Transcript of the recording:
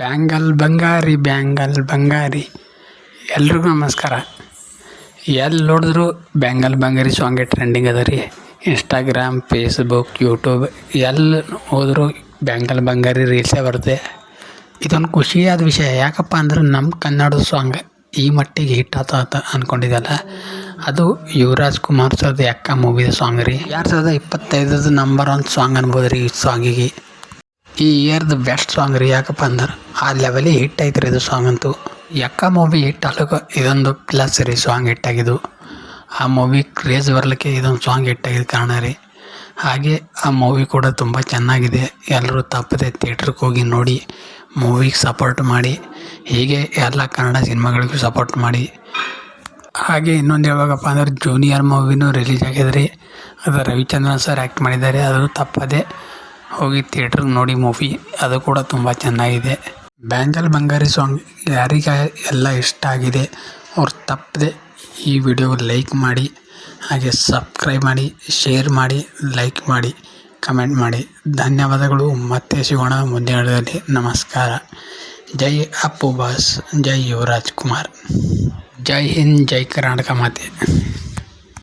Bangle ಬಂಗಾರಿ bangle ಬಂಗಾರಿ. ಎಲ್ರಿಗೂ ನಮಸ್ಕಾರ. ಎಲ್ಲಿ ನೋಡಿದ್ರು ಬ್ಯಾಂಗಲ್ ಬಂಗಾರಿ ಸಾಂಗೇ ಟ್ರೆಂಡಿಂಗ್ ಅದ ರೀ. ಇನ್ಸ್ಟಾಗ್ರಾಮ್ ಫೇಸ್ಬುಕ್ ಯೂಟ್ಯೂಬ್ ಎಲ್ಲಿ ಹೋದರೂ ಬ್ಯಾಂಗಲ್ ಬಂಗಾರಿ ರೀಲ್ಸೇ ಬರುತ್ತೆ. ಇದೊಂದು ಖುಷಿಯಾದ ವಿಷಯ. ಯಾಕಪ್ಪ ಅಂದ್ರೆ ನಮ್ಮ ಕನ್ನಡದ ಸಾಂಗ್ ಈ ಮಟ್ಟಿಗೆ ಹಿಟ್ ಆತ ಅಂತ ಅಂದ್ಕೊಂಡಿದ್ದಲ್ಲ ಅದು ಯುವರಾಜ್ ಕುಮಾರ್ ಸರ್ದು ಯಾಕ ಮೂವಿದ ಸಾಂಗ್ ರೀ. ಎರಡು ಸಾವಿರದ ಇಪ್ಪತ್ತೈದು ನಂಬರ್ ಒನ್ ಸಾಂಗ್ ಅನ್ಬೋದು ರೀ ಈ ಸಾಂಗಿಗೆ ಈ ಇಯರ್ದು ಬೆಸ್ಟ್ ಸಾಂಗ್ ರೀ ಯಾಕಪ್ಪ ಅಂದ್ರೆ ಆ ಲೆವೆಲಿಗೆ ಹಿಟ್ ಐತೆ ರೀ ಇದು ಸಾಂಗ್ ಅಂತೂ. ಯಕ್ಕ ಮೂವಿ ಹಿಟ್ ಆಗ ಇದೊಂದು ಪ್ಲಸ್ ರೀ ಸಾಂಗ್ ಹಿಟ್ಟಾಗಿದ್ದು ಆ ಮೂವಿ ಕ್ರೇಜ್ ಬರಲಿಕ್ಕೆ ಇದೊಂದು ಸಾಂಗ್ ಹಿಟ್ಟಾಗಿದ್ದು ಕಾರಣ ರೀ. ಹಾಗೆ ಆ ಮೂವಿ ಕೂಡ ತುಂಬ ಚೆನ್ನಾಗಿದೆ. ಎಲ್ಲರೂ ತಪ್ಪದೆ ಥಿಯೇಟ್ರಿಗೆ ಹೋಗಿ ನೋಡಿ ಮೂವಿಗೆ ಸಪೋರ್ಟ್ ಮಾಡಿ, ಹೀಗೆ ಎಲ್ಲ ಕನ್ನಡ ಸಿನಿಮಾಗಳಿಗೂ ಸಪೋರ್ಟ್ ಮಾಡಿ. ಹಾಗೆ ಇನ್ನೊಂದು ಹೇಳ್ಬೇಕಪ್ಪ ಅಂದ್ರೆ ಜೂನಿಯರ್ ಮೂವಿನೂ ರಿಲೀಸ್ ಆಗಿದೆ ರೀ. ಅದು ರವಿಚಂದ್ರನ್ ಸರ್ ಆ್ಯಕ್ಟ್ ಮಾಡಿದ್ದಾರೆ. ಅದು ತಪ್ಪದೆ ಹೋಗಿ ಥಿಯೇಟ್ರಿಗೆ ನೋಡಿ ಮೂವಿ ಅದು ಕೂಡ ತುಂಬ ಚೆನ್ನಾಗಿದೆ. ಬ್ಯಾಂಗಲ್ ಬಂಗಾರಿ ಸಾಂಗ್ ಯಾರಿಗ ಎಲ್ಲ ಇಷ್ಟ ಆಗಿದೆ ಅವ್ರು ತಪ್ಪದೆ ಈ ವಿಡಿಯೋ ಲೈಕ್ ಮಾಡಿ, ಹಾಗೆ ಸಬ್ಸ್ಕ್ರೈಬ್ ಮಾಡಿ ಶೇರ್ ಮಾಡಿ ಲೈಕ್ ಮಾಡಿ ಕಮೆಂಟ್ ಮಾಡಿ. ಧನ್ಯವಾದಗಳು. ಮತ್ತೆ ಸಿಗೋಣ ಮುಂದಿನ ವಿಡಿಯೋದಲ್ಲಿ. ನಮಸ್ಕಾರ. ಜೈ ಅಪ್ಪು ಬಾಸ್. ಜೈ ಯುವರಾಜ್ ಕುಮಾರ್. ಜೈ ಹಿಂದ್, ಜೈ ಕರ್ನಾಟಕ ಮಾತೆ.